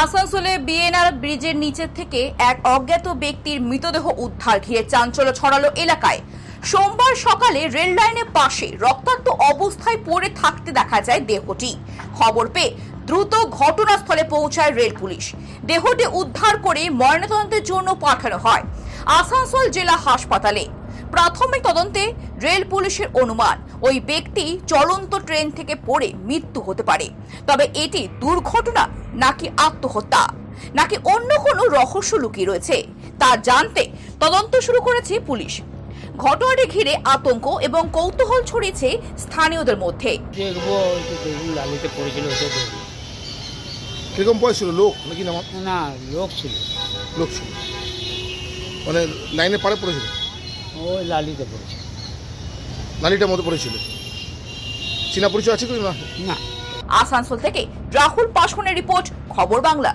আসানসোলে বিএনআর ব্রিজের নিচের থেকে এক অজ্ঞাত ব্যক্তির মৃতদেহ উদ্ধার ঘিরে চাঞ্চল্য ছড়ালো এলাকায়। সোমবার সকালে রেল লাইনের পাশে রক্তাক্ত অবস্থায় পড়ে থাকতে দেখা যায় দেহটি। খবর পেয়ে দ্রুত ঘটনাস্থলে পৌঁছায় রেল পুলিশ। দেহটি উদ্ধার করে ময়নাতদন্তের জন্য পাঠানো হয়। আসানসোল জেলা হাসপাতালে। প্রাথমিক তদন্তে রেল পুলিশের অনুমান ওই ব্যক্তি চলন্ত ট্রেন থেকে পড়ে মৃত্যু হতে পারে। তবে এটি দুর্ঘটনা নাকি আত্মহত্যা? নাকি অন্য কোনো রহস্য লুকিয়ে রয়েছে? তা জানতে তদন্ত শুরু করেছে পুলিশ। ঘটনাটি ঘিরে আতঙ্ক এবং কৌতূহল ছড়িয়েছে স্থানীয়দের মধ্যে। দেখব লালিতে পড়েছিল কীরকম বয়স ছিল? লোক নাকি না? না লোক ছিল। লোক ছিল। মানে লাইনের পাড়ে পড়েছিল? ওই লালিতে পড়েছিল। নালিটার মতো পড়েছিল। চীনা পরিচয় আছে কি না? আসানসোল থেকে রাহুল পাশনের রিপোর্ট, খবর বাংলা।